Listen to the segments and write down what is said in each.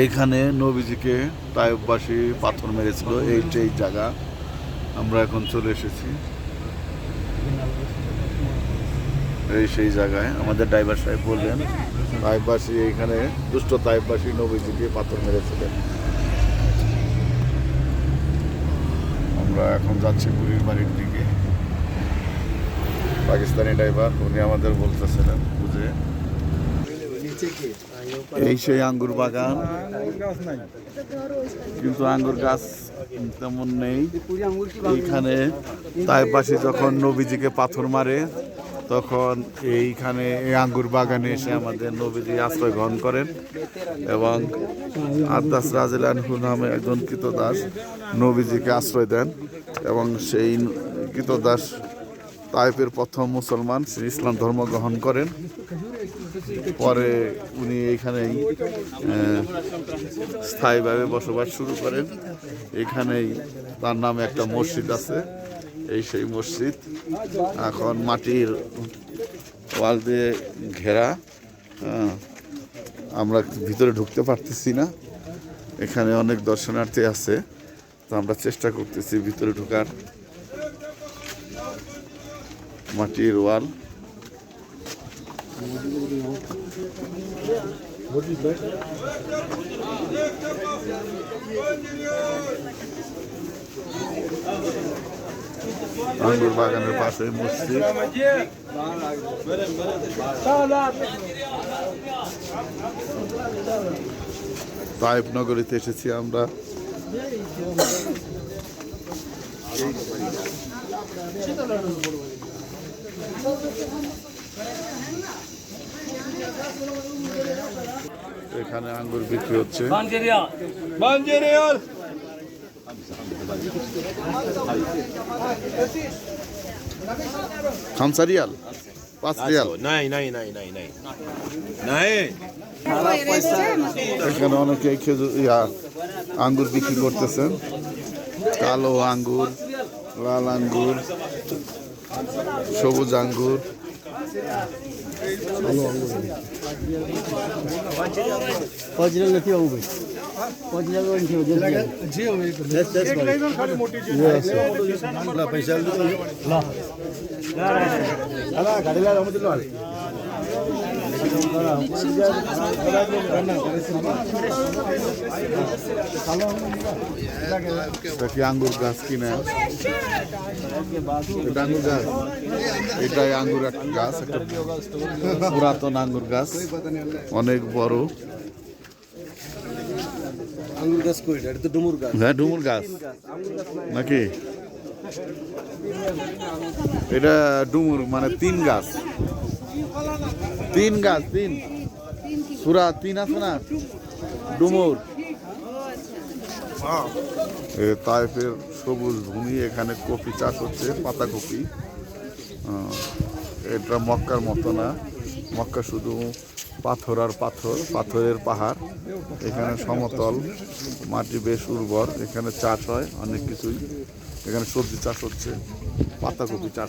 এইখানে নবীজিকে তাইবাসী পাথর মেরেছিল, এই এই জায়গা। আমরা এখন চলে এসেছি। এই সেই জায়গায়। আমাদের ড্রাইভার সাহেব বললেন তাইবাসী এইখানে, দুষ্ট তাইবাসী নবীজিকে পাথর মেরেছিলেন। আমরা এখন যাচ্ছি বুড়ির বাড়ির দিকে। পাকিস্তানি ড্রাইভার, উনি আমাদের বলতেছিলেন, বুঝে এই সেই আঙ্গুর বাগান। কিন্তু আঙ্গুর গাছ তেমন নেই। এইখানে তাইপাশে যখন নবীজিকে পাথর মারে, তখন এইখানে এই আঙ্গুর বাগানে এসে আমাদের নবীজি আশ্রয় গ্রহণ করেন এবং আদাস রাজিলানহু নামে একজন কৃতদাস নবীজিকে আশ্রয় দেন এবং সেই কৃতদাস তাইপের প্রথম মুসলমান তিনি ইসলাম ধর্ম গ্রহণ করেন। পরে উনি এইখানেই আহ, স্থায়ীভাবে বসবাস শুরু করেন। এখানেই তার নামে একটা মসজিদ আছে এই সেই মসজিদ। এখন মাটির ওয়াল দিয়ে ঘেরা আমরা ভিতরে ঢুকতে পারতেছি না। এখানে অনেক দর্শনার্থী আছে তো আমরা চেষ্টা করতেছি ভিতরে ঢোকার। মাটির ওয়াল আঙ্গুর বাগানের পাশে মসজিদ। তাইপ নগরীতে এসেছি আমরা। এখানে আঙ্গুর বিক্রি হচ্ছে. খামসা রিয়াল পাঁচ রিয়াল নাই নাই নাই নাই নাই। নাই। এখানে অনেকে খেজুর ইয়া আঙ্গুর বিক্রি করতেছেন। কালো আঙ্গুর লাল আঙ্গুর। সবুজ আঙ্গুর Original এটা কি আঙ্গুর গাছ কিনা এটা আঙ্গুর গাছ এটাই আঙ্গুর একটা গাছ একটা পুরাতন আঙ্গুর গাছ অনেক বড় আঙ্গুর গাছ কইটা এটা তো ডুমুর গাছ হ্যাঁ ডুমুর গাছ নাকি এটা ডুমুর মানে তিন গাছ তিন গাছ, তিন। সুরা তিন আছে না? ডুমুর। এ তাইফের সবুজ ভূমি, এখানে কপি চাষ হচ্ছে পাতা কপি এটা মক্কার মতো না। মক্কা শুধু পাথর আর পাথর, পাথরের পাহাড়, এখানে সমতল, মাটি বেশ উর্বর, এখানে চাষ হয় অনেক কিছুই। এখানে সবজি চাষ হচ্ছে, পাতাকপি চাষ।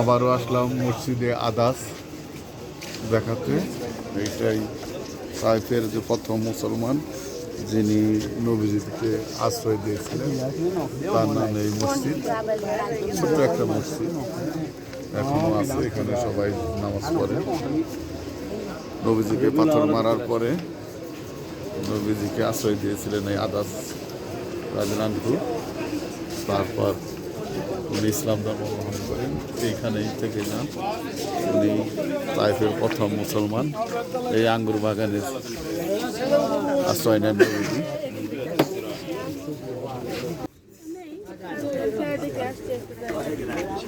আবারও আসলাম মসজিদে আদাস দেখাতে। এইটাই সাইফের যে প্রথম মুসলমান, যিনি নবীজিকে আশ্রয় দিয়েছিলেন, তার নাম এই মসজিদ। ছোট্ট একটা মসজিদ। এখনও আছে এখানে সবাই নামাজ পড়ে। নবীজিকে পাথর মারার পরে নবীজিকে আশ্রয় দিয়েছিলেন এই আদাস রাজনানহু তারপর উনি ইসলাম ধর্ম গ্রহণ করেন। এইখানেই থেকে যান। উনি তাইফের প্রথম মুসলমান। এই আঙ্গুর বাগানের আশ্রয় নেন নবীজি।